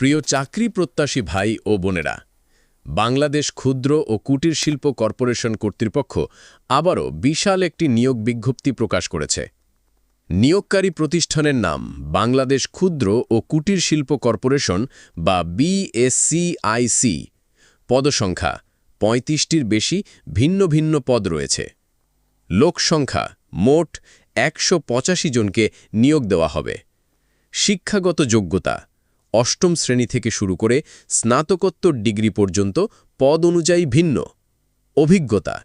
প্রিয় চাকরি প্রত্যাশী ভাই ও বোনেরা, বাংলাদেশ ক্ষুদ্র ও কুটির শিল্প কর্পোরেশন কর্তৃপক্ষ আবারও বিশাল একটি নিয়োগ বিজ্ঞপ্তি প্রকাশ করেছে। নিয়োগকারী প্রতিষ্ঠানের নাম বাংলাদেশ ক্ষুদ্র ও কুটির শিল্প কর্পোরেশন বা বিএসসিআইসি পদসংখ্যা পঁয়ত্রিশটির বেশি ভিন্ন ভিন্ন পদ রয়েছে। লোকসংখ্যা মোট একশো পঁচাশি জনকে নিয়োগ দেওয়া হবে। শিক্ষাগত যোগ্যতা অষ্টম শ্রেণি থেকে শুরু করে স্নাতকোত্তর ডিগ্রি পর্যন্ত পদ অনুযায়ী ভিন্ন। অভিজ্ঞতা।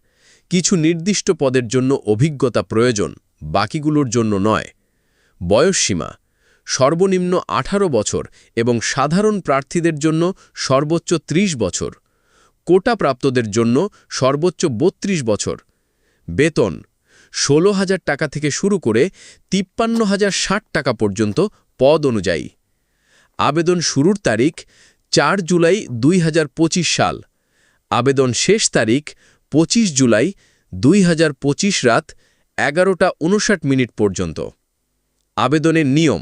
কিছু নির্দিষ্ট পদের জন্য অভিজ্ঞতা প্রয়োজন, বাকিগুলোর জন্য নয়। বয়সসীমা সর্বনিম্ন ১৮ বছর এবং সাধারণ প্রার্থীদের জন্য সর্বোচ্চ ৩০ বছর। কোটা প্রাপ্তদের জন্য সর্বোচ্চ ৩২ বছর। বেতন। ষোলো হাজার টাকা থেকে শুরু করে তিপ্পান্ন হাজার ষাট টাকা পর্যন্ত পদ অনুযায়ী। আবেদন শুরুর তারিখ চার জুলাই দুই হাজার পঁচিশ সাল। আবেদন শেষ তারিখ ২৫ জুলাই দুই হাজার পঁচিশ রাত এগারোটা উনষাট মিনিট পর্যন্ত। আবেদনের নিয়ম,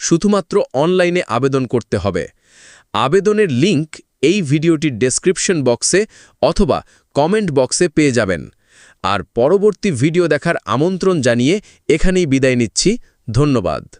শুধুমাত্র অনলাইনে আবেদন করতে হবে। আবেদনের লিংক এই ভিডিওটির ডেসক্রিপশন বক্সে অথবা কমেন্ট বক্সে পেয়ে যাবেন। আর পরবর্তী ভিডিও দেখার আমন্ত্রণ জানিয়ে এখানেই বিদায় নিচ্ছি। ধন্যবাদ।